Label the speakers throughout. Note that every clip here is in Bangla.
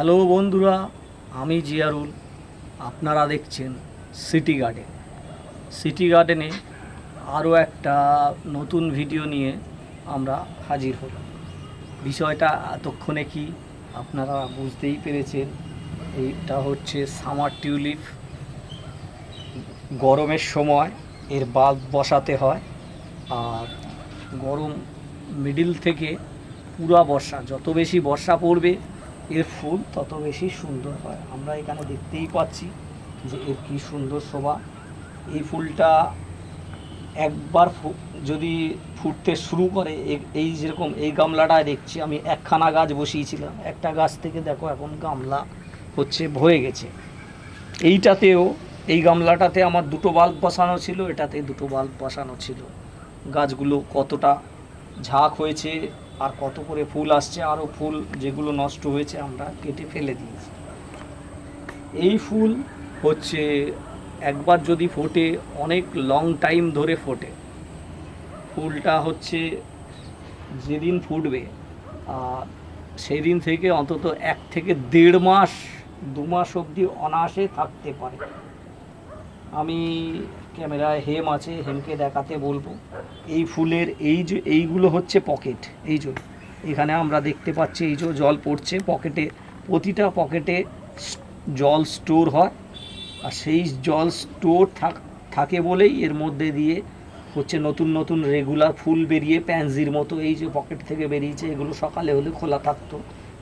Speaker 1: হ্যালো বন্ধুরা, আমি জিয়ারুল। আপনারা দেখছেন সিটি গার্ডেন। সিটি গার্ডেনে আরও একটা নতুন ভিডিও নিয়ে আমরা হাজির হলাম। বিষয়টা এতক্ষণে কি আপনারা বুঝতেই পেরেছেন? এইটা হচ্ছে সামার টিউলিপ। গরমের সময় এর বাল্ব বসাতে হয় আর গরম মিডিল থেকে পুরা বর্ষা, যত বেশি বর্ষা পড়বে এর ফুল তত বেশি সুন্দর হয়। আমরা এখানে দেখতেই পাচ্ছি যে এর কি সুন্দর শোভা। এই ফুলটা একবার যদি ফুটতে শুরু করে এই যেরকম এই গামলাটায় দেখছি, আমি একখানা গাছ বসিয়েছিলাম। একটা গাছ থেকে দেখো এখন গামলা হচ্ছে ভয়ে গেছে। এইটাতেও, এই গামলাটাতে আমার দুটো বাল্ব বসানো ছিল, এটাতে দুটো বাল্ব বসানো ছিল। গাছগুলো কতটা ঝাঁক হয়েছে আর কত করে ফুল আসছে আরও ফুল যেগুলো নষ্ট হয়েছে আমরা কেটে ফেলে দিয়েছি। এই ফুল হচ্ছে একবার যদি ফোটে, অনেক লং টাইম ধরে ফোটে। ফুলটা হচ্ছে যেদিন ফুটবে সেই দিন থেকে অন্তত এক থেকে দেড় মাস, দু মাস অবধি অনায়াসে থাকতে পারে। আমি ক্যামেরায় হেম আছে, হেমকে দেখাতে বলব। এই ফুলের এই যে, এইগুলো হচ্ছে পকেট, এই যে। এখানে আমরা দেখতে পাচ্ছি এই যে জল পড়ছে, পকেটে, প্রতিটা পকেটে জল স্টোর হয়। আর সেই জল স্টোর থাক, থাকে বলেই এর মধ্যে দিয়ে হচ্ছে নতুন নতুন রেগুলার ফুল বেরিয়ে প্যান্সির মতো এই যে পকেট থেকে বেরিয়েছে, এগুলো সকালে হলে খোলা থাকতো।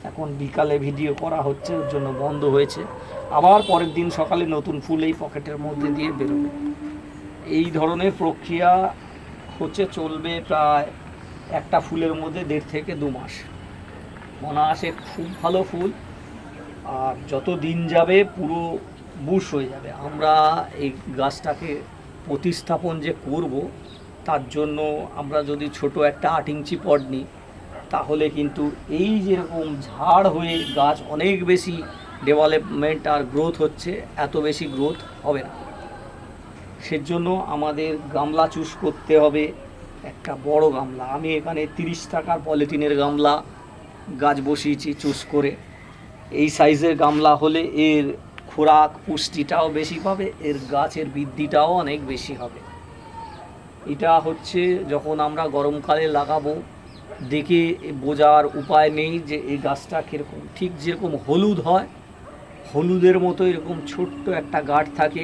Speaker 1: এখন বিকালে ভিডিও করা হচ্ছে, ওর জন্য বন্ধ হয়েছে। আবার পরের দিন সকালে নতুন ফুল এই পকেটের মধ্যে দিয়ে বেরোবে। এই ধরনের প্রক্রিয়া হচ্ছে চলবে প্রায় একটা ফুলের মধ্যে দেড় থেকে দু মাস। অনায়াসে খুব ভালো ফুল। আর যত দিন যাবে পুরো বুশ হয়ে যাবে। আমরা এই গাছটাকে প্রতিস্থাপন যে করব, তার জন্য আমরা যদি ছোট একটা আট ইঞ্চি পট নিই, তাহলে কিন্তু এই যেরকম ঝাড় হয়ে গাছ অনেক বেশি ডেভেলপমেন্ট আর গ্রোথ হচ্ছে, এত বেশি গ্রোথ হবে না। সেজন্য আমাদের গামলা চুজ করতে হবে। একটা বড় গামলা। আমি এখানে তিরিশ টাকার পলিথিনের গামলা গাছ বসিয়েছি চুজ করে। এই সাইজের গামলা হলে এর খোরাক পুষ্টিটাও বেশি পাবে, এর গাছের বৃদ্ধিটাও অনেক বেশি হবে। এটা হচ্ছে যখন আমরা গরমকালে লাগাবো, দেখে বোঝার উপায় নেই যে এই গাছটা কীরকম। ঠিক যেরকম হলুদ হয়, হলুদের মতো এরকম ছোট্ট একটা গাঢ় থাকে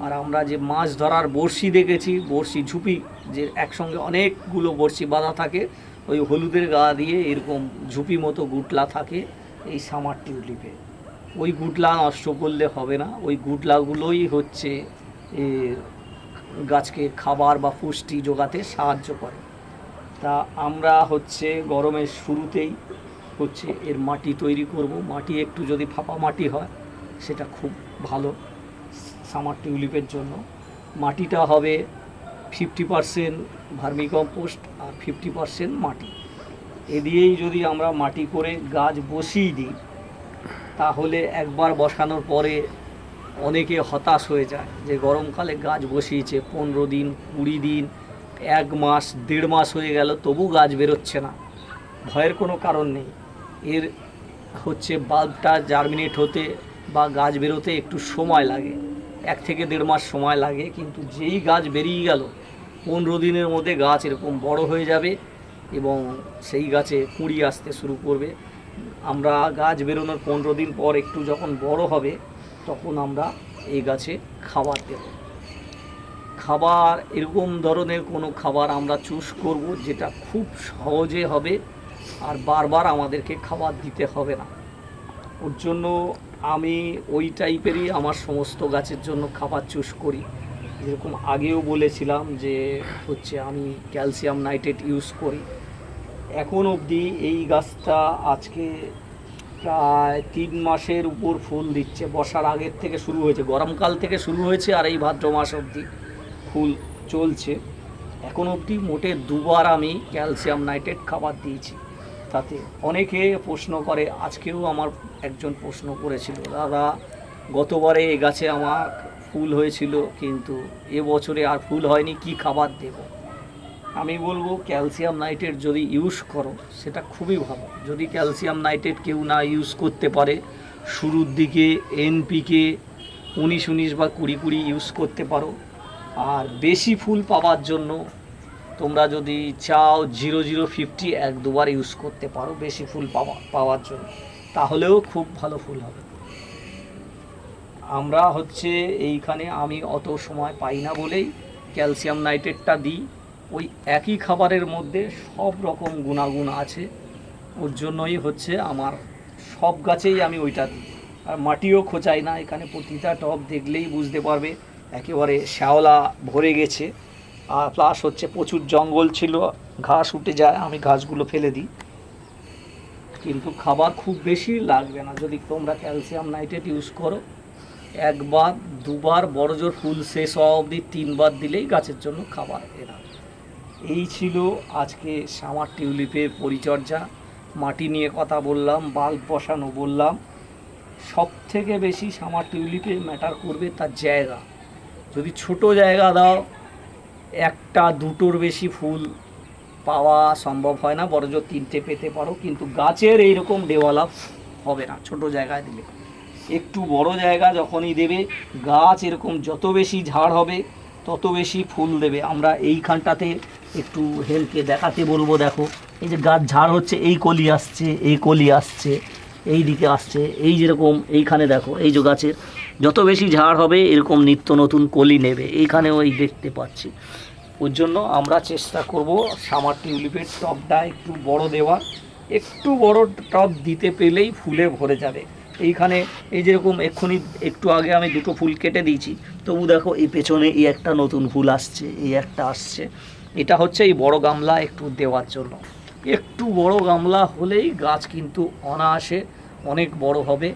Speaker 1: আর আমরা যে মাছ ধরার বড়শি দেখেছি বড়শি ঝুপি যে একসঙ্গে অনেকগুলো বড়শি বাঁধা থাকে ওই হলুদের গা দিয়ে এরকম ঝুপি মতো গুটলা থাকে এই সামার টিউলিপে। ওই গুটলা নষ্ট করলে হবে না ওই গুটলাগুলোই হচ্ছে এ, গাছকে খাবার বা পুষ্টি যোগাতে সাহায্য করে। তা আমরা হচ্ছে গরমের শুরুতেই হচ্ছে এর মাটি তৈরি করব। মাটি একটু যদি ফাঁপা মাটি হয় সেটা খুব ভালো। সামার টিউলিপের জন্য। মাটিটা হবে ফিফটি পারসেন্ট ভার্মিকম্পোস্ট আর ফিফটি পারসেন্ট মাটি। এ দিয়েই যদি আমরা মাটি করে গাছ বসিয়ে দিই, তাহলে একবার বসানোর পরে অনেকে হতাশ হয়ে যায় যে গরমকালে গাছ বসিয়েছে, পনেরো দিন, কুড়ি দিন, এক মাস, দেড় মাস হয়ে গেল, তবু গাছ বেরোচ্ছে না। ভয়ের কোনো কারণ নেই। এর হচ্ছে বাল্বটা জার্মিনেট হতে বা গাছ বেরোতে একটু সময় লাগে। এক থেকে দেড় মাস সময় লাগে, কিন্তু যেই গাছ বেরিয়ে গেল, পনেরো দিনের মধ্যে গাছ এরকম বড় হয়ে যাবে এবং সেই গাছে কুঁড়ি আসতে শুরু করবে। আমরা গাছ বেরোনোর পনেরো দিন পর একটু যখন বড় হবে, তখন আমরা এই গাছে খাবার দেব। খাবার, এরকম ধরনের কোনো খাবার আমরা চুজ করব যেটা খুব সহজে হবে আর বারবার আমাদেরকে খাবার দিতে হবে না। ওর জন্য আমি ওই টাইপেরই আমার সমস্ত গাছের জন্য খাবার চুজ করি। যেরকম আগেও বলেছিলাম যে, হচ্ছে আমি ক্যালসিয়াম নাইট্রেট ইউজ করি। এখন অবধি এই গাছটা আজকে প্রায় তিন মাসের উপর ফুল দিচ্ছে। বর্ষার আগের থেকে শুরু হয়েছে, গরমকাল থেকে শুরু হয়েছে আর এই ভাদ্র মাস অবধি ফুল চলছে। এখন অবধি মোটে দুবার আমি ক্যালসিয়াম নাইট্রেট খাবার দিয়েছি। তাতে অনেকে প্রশ্ন করে, আজকেও আমার একজন প্রশ্ন করেছিল, দাদা, গতবারে এ গাছে আমার ফুল হয়েছিল, কিন্তু এ বছরে আর ফুল হয়নি, কি খাবার দেবো? আমি বলব, ক্যালসিয়াম নাইট্রেট যদি ইউজ করো, সেটা খুবই ভালো। যদি ক্যালসিয়াম নাইট্রেট কেউ না ইউজ করতে পারে, শুরুর দিকে এনপিকে উনিশ উনিশ বা কুড়ি কুড়ি ইউজ করতে পারো। আর বেশি ফুল পাওয়ার জন্য তোমরা যদি চাও জিরো জিরো ফিফটি এক দুবার ইউজ করতে পারো বেশি ফুল পাওয়া, পাওয়ার জন্য, তাহলেও খুব ভালো ফুল হবে। আমরা হচ্ছে এইখানে আমি অত সময় পাই না বলেই ক্যালসিয়াম নাইট্রেটটা দিই। ওই একই খাবারের মধ্যে সব রকম গুণাগুণ আছে। ওর জন্যই হচ্ছে আমার সব গাছেই আমি ওইটা দিই। আর মাটিও খোঁচাই না, এখানে প্রতিটা টব দেখলেই বুঝতে পারবে। একেবারে শ্যাওলা ভরে গেছে। প্লাস হচ্ছে প্রচুর জঙ্গল ছিল, ঘাস উঠে যায়, আমি ঘাসগুলো ফেলে দিই। কিন্তু খাবার খুব বেশি লাগবে না, যদি তোমরা ক্যালসিয়াম নাইট্রেট ইউজ করো, একবার, দুবার বড় জোর ফুল শেষ হওয়া অবধি তিনবার দিলেই গাছের জন্য খাবার এরা এই ছিল আজকে সামার টিউলিপের পরিচর্যা। মাটি নিয়ে কথা বললাম, বাল্ব বসানো বললাম। সব থেকে বেশি সামার টিউলিপে ম্যাটার করবে তার জায়গা। যদি ছোট জায়গা দাও একটা, দুটোর বেশি ফুল পাওয়া সম্ভব হয় না জোর তিনটে পেতে পারো, কিন্তু গাছের এইরকম ডেভেলপ হবে না, ছোট জায়গায় দিলে। একটু বড় জায়গা যখনই দেবে, গাছ এরকম যত বেশি ঝাড় হবে, তত বেশি ফুল দেবে। আমরা এইখানটাতে একটু হেলকে দেখাতে বলব, দেখো। এই যে গাছ ঝাড় হচ্ছে, এই কলি আসছে, এই কলি আসছে। এই দিকে আসছে, এই যেরকম এইখানে দেখো, এই যে গাছের, যত বেশি ঝাড় হবে, এরকম নিত্য নতুন কলি নেবে, এইখানেও এই দেখতে পাচ্ছি। ওর জন্য আমরা চেষ্টা করব সামার টিউলিপের টবটা একটু বড় দেওয়ার, একটু বড় টব দিতে পেলেই ফুলে ভরে যাবে। এইখানে এই যেরকম এক্ষুনি, একটু আগে আমি দুটো ফুল কেটে দিয়েছি, তবু দেখো এই পেছনে এই একটা নতুন ফুল আসছে, এই একটা আসছে। এটা হচ্ছে এই বড় গামলা একটু দেওয়ার জন্য। একটু বড় গামলা হলেই গাছ কিন্তু অনায়াসে অনেক বড় হবে।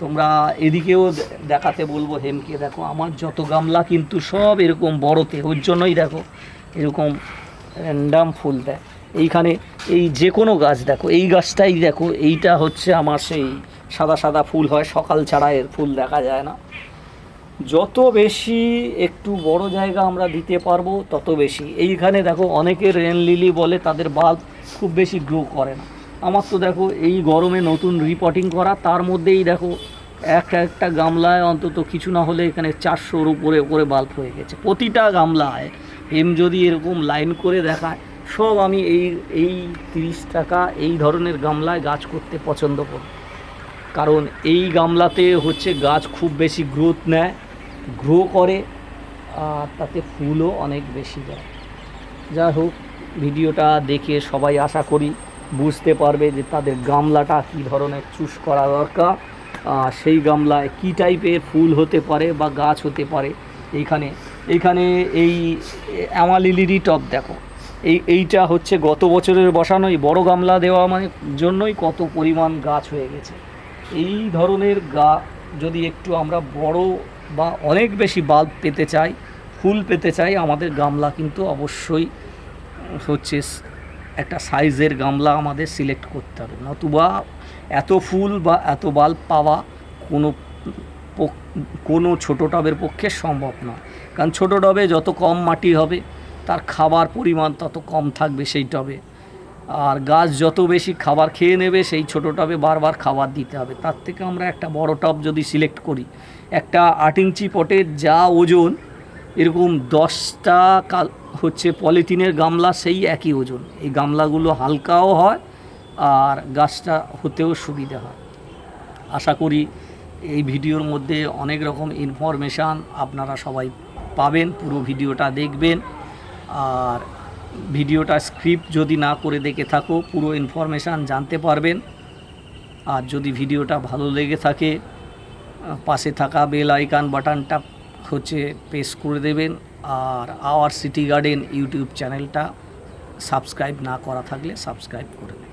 Speaker 1: তোমরা এদিকেও দেখাতে বলব, হেমকে দেখো, আমার যত গামলা কিন্তু সব এরকম বড়তে ওর জন্যই দেখো, এরকম র্যান্ডাম ফুল দেয়। এইখানে এই যে কোনো গাছ দেখো, এই গাছটাই দেখো, এইটা হচ্ছে আমার সেই সাদা সাদা ফুল হয়, সকাল ছাড়া এর ফুল দেখা যায় না। যত বেশি একটু বড় জায়গা আমরা দিতে পারব, তত বেশি। এইখানে দেখো, অনেকে রেন লিলি বলে, তাদের বাল্ব খুব বেশি গ্রো করে না। আমার তো দেখো এই গরমে নতুন রিপোর্টিং করা, তার মধ্যেই দেখো এক একটা গামলায় অন্তত কিছু না হলে এখানে চারশোর উপরে উপরে বাল্ব হয়ে গেছে। প্রতিটা গামলায় এম যদি এরকম লাইন করে দেখায়, সব আমি এই এই তিরিশ টাকা এই ধরনের গামলায় গাছ করতে পছন্দ করি। কারণ এই গামলাতে হচ্ছে গাছ খুব বেশি গ্রোথ নেয় গ্রো করে, আর তাতে ফুলও অনেক বেশি দেয়। যাই হোক, ভিডিওটা দেখে সবাই আশা করি বুঝতে পারবে যে তাদের গামলাটা কী ধরনের চুজ করা দরকার সেই গামলায় কী টাইপের ফুল হতে পারে বা গাছ হতে পারে। এইখানে এইখানে এই অ্যামালিলিরি টপ দেখো। এই, এইটা হচ্ছে গত বছরের বসানো, এই বড় গামলা দেওয়া মানে জন্যই কত পরিমাণ গাছ হয়ে গেছে। এই ধরনের গা, যদি একটু আমরা বড় বা অনেক বেশি বাল্ব পেতে চাই, ফুল পেতে চাই, আমাদের গামলা কিন্তু অবশ্যই হচ্ছে একটা সাইজের গামলা আমাদের সিলেক্ট করতে হবে। নতুবা এত ফুল বা এত বাল্ব পাওয়া কোনো কোনো ছোটো টবের পক্ষে সম্ভব নয়। কারণ ছোটো টবে যত কম মাটি হবে, তার খাবার পরিমাণ তত কম থাকবে সেই টবে। আর গাছ যত বেশি খাবার খেয়ে নেবে, সেই ছোটো টবে বারবার খাবার দিতে হবে। তার থেকে আমরা একটা বড় টব যদি সিলেক্ট করি, একটা আট ইঞ্চি পটের যা ওজন এরকম দশটা কাল হচ্ছে পলিথিনের গামলা সেই একই ওজন। এই গামলাগুলো হালকাও হয় আর গাছটা হতেও সুবিধা হয়। আশা করি এই ভিডিওর মধ্যে অনেক রকম ইনফরমেশান আপনারা সবাই পাবেন, পুরো ভিডিওটা দেখবেন। আর ভিডিওটা স্ক্রিপ্ট যদি না করে দেখে থাকো, পুরো ইনফরমেশান জানতে পারবেন। আর যদি ভিডিওটা ভালো লেগে থাকে, পাশে থাকা বেল আইকান বাটনটা হচ্ছে প্রেস করে দেবেন আর আওয়ার সিটি গার্ডেন ইউটিউব চ্যানেলটা সাবস্ক্রাইব না করা থাকলে সাবস্ক্রাইব করে